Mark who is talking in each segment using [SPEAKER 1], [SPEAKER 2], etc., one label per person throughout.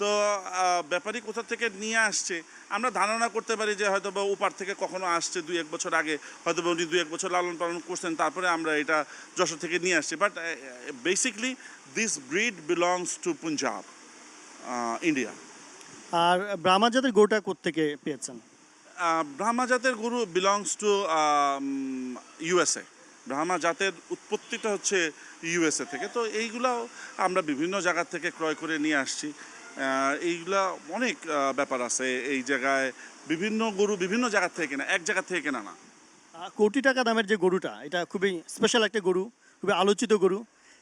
[SPEAKER 1] তো ব্যাপারী কোথা থেকে নিয়ে আসছে? আমরা ধারণা করতে পারি যে হয়তো বা উপার থেকে কখনো আসছে দুই এক বছর আগে। হয়তো বা উনি দুই এক বছর লালন পালন করছেন তারপরে আমরা এটা যশোর থেকে নিয়ে আসছি। But basically this breed belongs to Punjab India
[SPEAKER 2] আর ব্রাহ্মা জাতের গরুটা কোত্থেকে পেয়েছেন?
[SPEAKER 1] ব্রাহ্মা জাতের গরু বিলংস টু ইউএসএ ব্রাহ্মা জাতের উৎপত্তিটা হচ্ছে ইউএসএ থেকে। তো এইগুলাও আমরা বিভিন্ন জায়গা থেকে ক্রয় করে নিয়ে আসছি। এইগুলা অনেক ব্যাপার আছে এই জায়গায়। বিভিন্ন গরু বিভিন্ন জায়গা থেকে কেনা, এক জায়গা থেকে কেনা না।
[SPEAKER 2] কোটি টাকা দামের যে গরুটা, এটা খুবই স্পেশাল একটা গরু, খুবই আলোচিত গরু।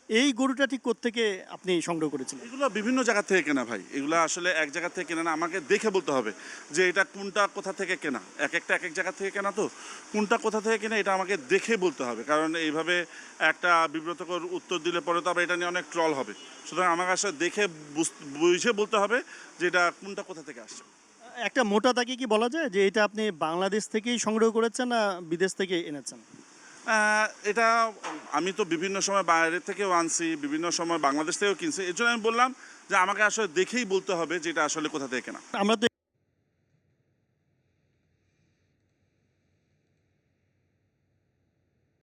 [SPEAKER 2] এই গরুটা ঠিক কোত্থেকে আপনি সংগ্রহ করেছিলেন?
[SPEAKER 1] এগুলো বিভিন্ন জায়গা থেকে কেনা ভাই। এগুলো আসলে এক জায়গা থেকে কেনা না আমাকে দেখে বলতে হবে যে এটা কোনটা কোথা থেকে কেনা। এক একটা এক এক জায়গা থেকে কেনা তো। কোনটা কোথা থেকে কেনা এটা আমাকে দেখে বলতে হবে। কারণ এইভাবে একটা বিব্রতকর উত্তর দিলে পরে তো আবার এটা নিয়ে অনেক ট্রল হবে। সুতরাং আমাকে আসলে দেখে বুঝ- বলতে হবে যে এটা কোনটা কোথা থেকে আসছে।
[SPEAKER 2] একটা মোটা তাকে কি বলা যায় যে এটা আপনি বাংলাদেশ থেকেই সংগ্রহ করেছেন না বিদেশ থেকে এনেছেন?
[SPEAKER 1] এটা আমি তো বিভিন্ন সময় বাইরের থেকেও আনছি, বিভিন্ন সময় বাংলাদেশ থেকেও কিনছি। এর জন্য আমি বললাম যে আমাকে আসলে দেখেই বলতে হবে যে এটা আসলে কোথা থেকে কেনা।
[SPEAKER 2] আমরা তো